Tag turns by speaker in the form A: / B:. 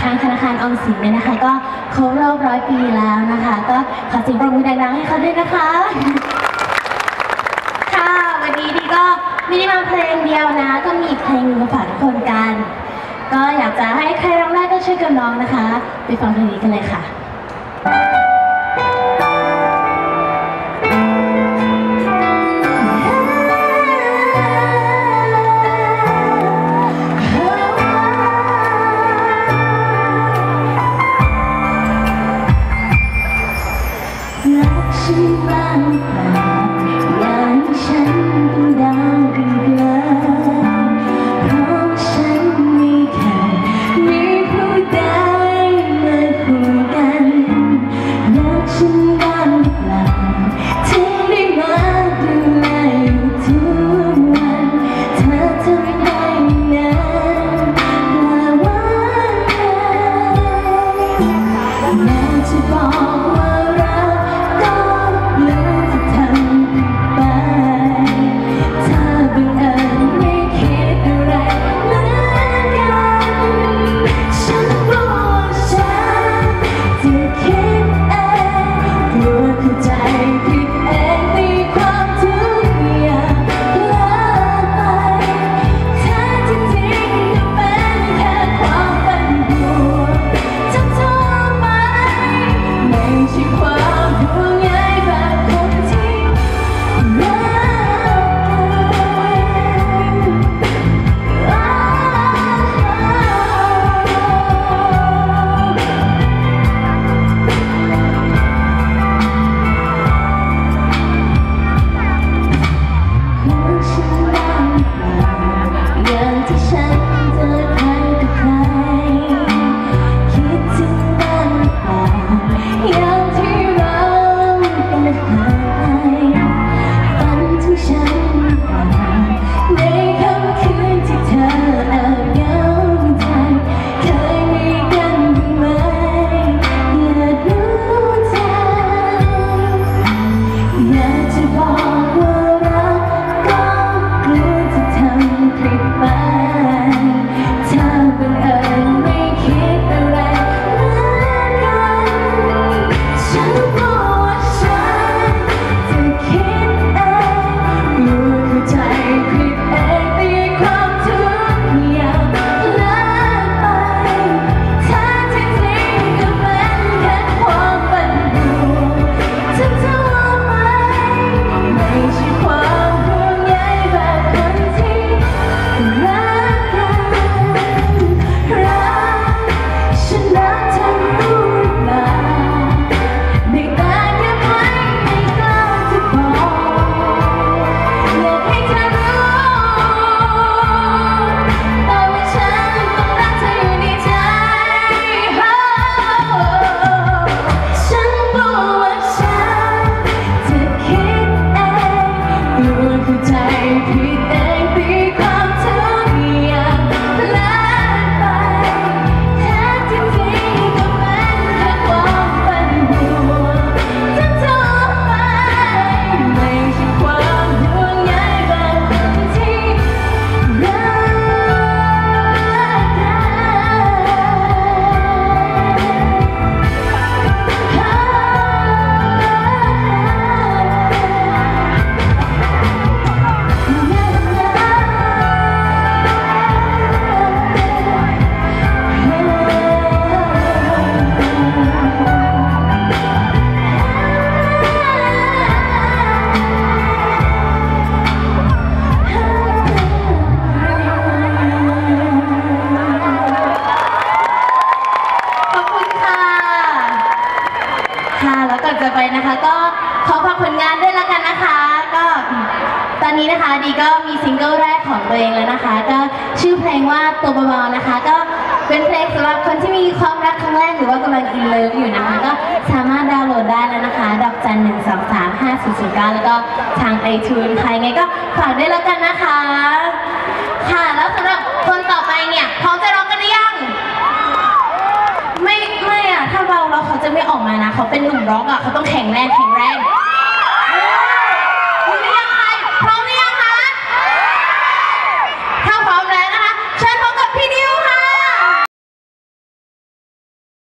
A: ทางธนาคารออมสินเนี่ยนะคะ ก็ครบรอบร้อยปีแล้วนะคะ ก็ขอสียงปรบมือดังๆให้เขาด้วยนะคะ ค่ะ วันนี้ดีก็ไม่ได้มาเพลงเดียวนะ ก็มีเพลงมาฝากทุกคนกัน ก็อยากจะให้ใครร้องได้ก็ช่วยกันร้องนะคะ ไปฟังเพลงนี้กันเลยค่ะ good time. Keep that. นี้นะคะดีก็มีซิงเกิลแรกของตัวเองแล้วนะคะ ก็ชื่อเพลงว่าตัวเบาๆนะคะ ก็เป็นเพลงสำหรับคนที่มีความรักครั้งแรกหรือว่ากำลังอินเลิฟอยู่นะคะ ก็สามารถดาวน์โหลดได้แล้วนะคะ ดอกจันหนึ่งสองสามห้าสี่สี่เก้าแล้วก็ทางไอทูนใครไงก็ฝากด้วยแล้วกันนะคะ ค่ะแล้วสำหรับคนต่อไปเนี่ยพร้อมจะร้องกันหรือยัง ไม่ไม่อะถ้าเบาแล้วเขาจะไม่ออกมานะเขาเป็นหนุ่มร็อกอะเขาต้องแข็งแรงแข็งแรง